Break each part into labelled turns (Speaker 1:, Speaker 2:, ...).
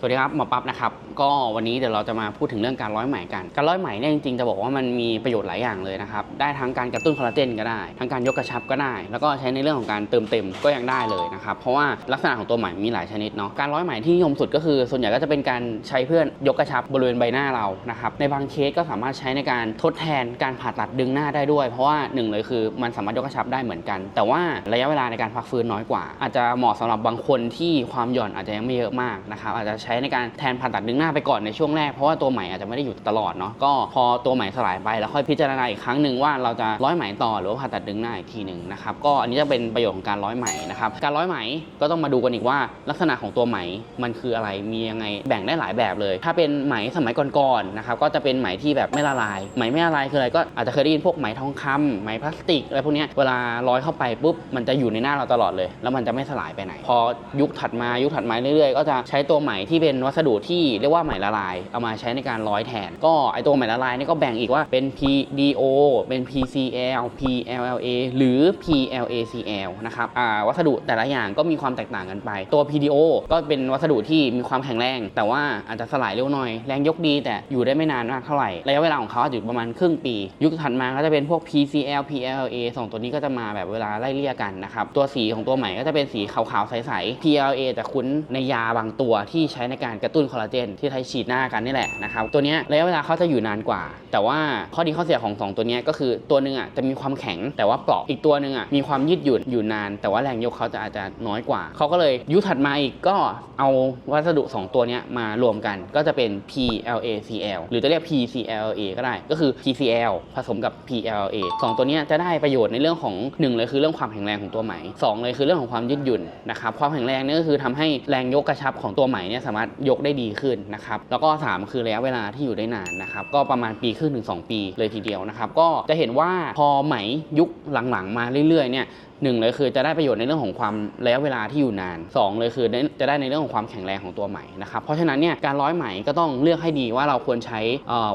Speaker 1: สวัสดีครับหมอปั๊บนะครับก็วันนี้เดี๋ยวเราจะมาพูดถึงเรื่องการร้อยไหมกัน การร้อยไหมเนี่ยจริงๆจะบอกว่ามันมีประโยชน์หลายอย่างเลยนะครับได้ทั้งการกระตุ้นคอลลาเจนก็ได้ทั้งการยกกระชับก็ได้ แล้วก็ใช้ในเรื่องของการเติมเต็มก็ยังได้เลยนะครับเพราะว่าลักษณะของตัวไหมมีหลายชนิดเนาะการร้อยไหมที่นิยมสุดก็คือ ส่วนใหญ่ก็จะเป็นการใช้เพื่อยกกระชับบริเวณใบหน้าเรานะครับในบางเคสก็สามารถใช้ในการทดแทนการผ่าตัดดึงหน้าได้ด้วย เพราะว่าหนึ่งเลยคือมันสามารถยกกระชับได้เหมือนกัน แต่ว่าระยะเวลาในการพักฟื้นน้อยกว่า อาจจะเหมาะสำหรับบางคนที่ความหย่อนอาจจะยังไม่เยอะมากนะครับอาจจะช้ในการแทนผ่าตัดดึงหน้าไปก่อนในช่วงแรกเพราะว่าตัวไหม่อาจจะไม่ได้อยู่ตลอดเนาะก็พอตัวไหม่สลายไปแล้วค่อยพิจารณาอีกครั้งหนึ่งว่าเราจะร้อยไหมต่อหรือว่าผ่าตัดดึงหน้าอีกทีหนึ่งนะครับก็อันนี้จะเป็นประโยชน์ของการร้อยไหมนะครับการร้อยไหมก็ต้องมาดูกันอีกว่า ลักษณะของตัวไหมมันคืออะไรมียังไงแบ่งได้หลายแบบเลย ถ้าเป็นไหมสมัยก่อนๆนะครับก็จะเป็นไหมที่แบบไม่ละลาย ไหมไม่ละลายคืออะไรก็อาจจะเคยได้ยินพวกไหมทองคำไหมพลาสติกอะไรพวกนี้เวลาร้อยเข้าไปปุ๊บมันจะอยู่ในหน้าเราตลอดเลย แล้วมันจะไม่สลายไปไหน พอยุคถัดมายุคถัดมาเรื่อยๆ ก็จะใช้ตัวไหมที่เป็นวัสดุที่เรียกว่าไหมละลาย เอามาใช้ในการร้อยแทน ก็ไอตัวไหมละลายนี่ก็แบ่งอีกว่าเป็น PDO เป็น PCL PLLA หรือ PLACL นะครับวัสดุแต่ละอย่างก็มีความแตกต่างกันไป ตัว PDO ก็เป็นวัสดุที่มีความแข็งแรง แต่ว่าอาจจะสลายเร็วหน่อย แรงยกดีแต่อยู่ได้ไม่นานมากเท่าไหร่ ระยะเวลาของเขาอาจจะอยู่ประมาณครึ่งปี ยุคถัดมาก็จะเป็นพวก PCL PLA สองตัวนี้ก็จะมาแบบเวลาไล่เลี่ยกันนะครับ ตัวสีของตัวใหม่ก็จะเป็นสีขาวๆใสๆ PLA จะคุ้นในยาบางตัวที่ใช้ในการกระตุ้นคอลลาเจนที่ใช้ฉีดหน้ากันนี่แหละนะครับตัวนี้ระยะเวลาเขาจะอยู่นานกว่า แต่ว่าข้อดีข้อเสียของสองตัวนี้ก็คือตัวหนึ่งอะจะมีความแข็งแต่ว่าเปราะอีกตัวหนึ่งอะมีความยืดหยุ่นอยู่นาน แต่ว่าแรงยกเขาจะอาจจะน้อยกว่าเขาก็เลยยุคถัดมาอีกก็เอาวัสดุ 2 ตัวนี้มารวมกันก็จะเป็น PLACL หรือจะเรียก PCLA ก็ได้ก็คือ PCL ผสมกับ PLA สองตัวนี้จะได้ประโยชน์ในเรื่องของหนึ่งเลยคือเรื่องความแข็งแรงของตัวไหมสองเลยคือเรื่องของความยืดหยุ่นนะครับความแข็งแรงนี่ก็คือทำให้แรงยกกระชับของตัวไหมเนี่ยสามารถยกได้ดีขึ้นนะครับแล้วก็สามคือระยะเวลาที่อยู่ได้นานนะครับก็ประมาณปีครึ่งถึงสองปีเลยทีเดียวนะครับก็จะเห็นว่าพอไหมยุคหลังๆ มาเรื่อยๆเนี่ย หนึ่งเลยคือจะได้ประโยชน์ในเรื่องของความระยะเวลาที่อยู่นานสองเลยคือจะได้ในเรื่องของความแข็งแรงของตัวไหมนะครับเพราะฉะนั้นเนี่ยการร้อยไหมก็ต้องเลือกให้ดีว่าเราควรใช้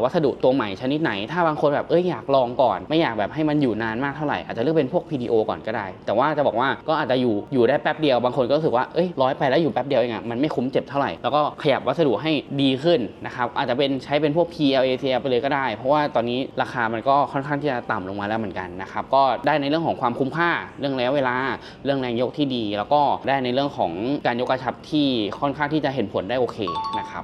Speaker 1: วัสดุตัวไหมชนิดไหน ถ้าบางคนแบบเอ้ยอยากลองก่อน ไม่อยากแบบให้มันอยู่นานมากเท่าไหร่อาจจะเลือกเป็นพวก PDO ก่อนก็ได้ แต่ว่าจะบอกว่าก็อาจจะอยู่อยู่ได้แป๊บเดียวบางคนก็รู้สึกว่าเอ้ยร้อยไปแล้วอยู่แป๊บเดียวเองอะมันไม่คุ้มเจ็บเท่าไหร่แล้วก็ขยับวัสดุให้ดีขึ้นนะครับอาจจะเป็นใช้เป็นพวก PLACL ไปเลยก็ได้ เพราะว่าตอนนี้ราคามันก็ค่อนข้างที่จะต่ำลงมาแล้วเหมือนกันนะครับก็ได้ในเรื่องของความคุ้มค่าเรื่องระยะเวลา เรื่องแรงยกที่ดี แล้วก็ได้ในเรื่องของการยกกระชับที่ค่อนข้างที่จะเห็นผลได้โอเคนะครับ